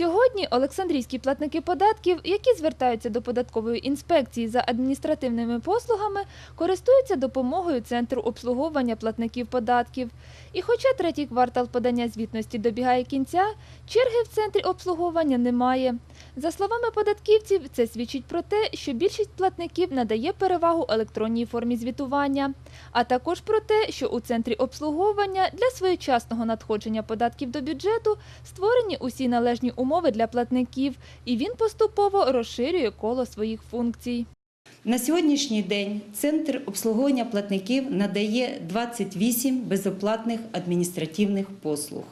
Сьогодні Олександрійські платники податків, які звертаються до податкової інспекції за адміністративними послугами, користуються допомогою Центру обслуговування платників податків. І хоча третій квартал подання звітності добігає кінця, черги в центрі обслуговування немає. За словами податківців, це свідчить про те, що більшість платників надає перевагу електронній формі звітування, а також про те, що у центрі обслуговування для своєчасного надходження податків до бюджету створені усі належні умови для платників, і він поступово розширює коло своїх функцій. На сьогоднішній день Центр обслуговування платників надає 28 безоплатних адміністративних послуг.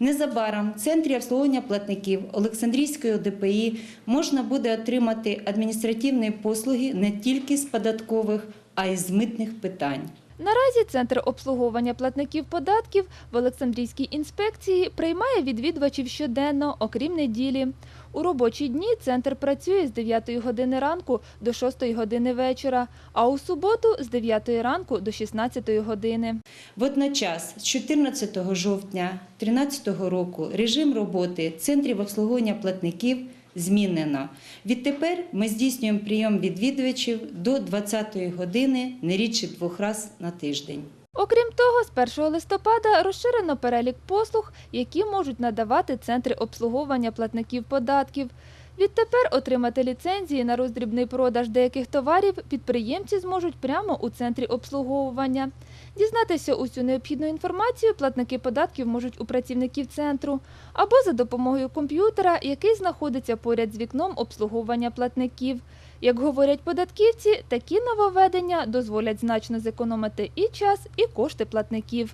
Незабаром в Центрі обслуговування платників Олександрійської ОДПІ можна буде отримати адміністративні послуги не тільки з податкових, а й з митних питань. Наразі Центр обслуговування платників податків в Олександрійській інспекції приймає відвідувачів щоденно, окрім неділі. У робочі дні центр працює з 9 години ранку до 6 години вечора, а у суботу з 9 ранку до 16 години. Водночас, з 14 жовтня 2013 року режим роботи центрів обслуговування платників змінено. Відтепер ми здійснюємо прийом відвідувачів до 20 години не рідше двох разів на тиждень. Окрім того, з 1 листопада розширено перелік послуг, які можуть надавати центри обслуговування платників податків. Відтепер отримати ліцензії на роздрібний продаж деяких товарів підприємці зможуть прямо у центрі обслуговування. Дізнатися усю необхідну інформацію платники податків можуть у працівників центру або за допомогою комп'ютера, який знаходиться поряд з вікном обслуговування платників. Як говорять податківці, такі нововведення дозволять значно зекономити і час, і кошти платників.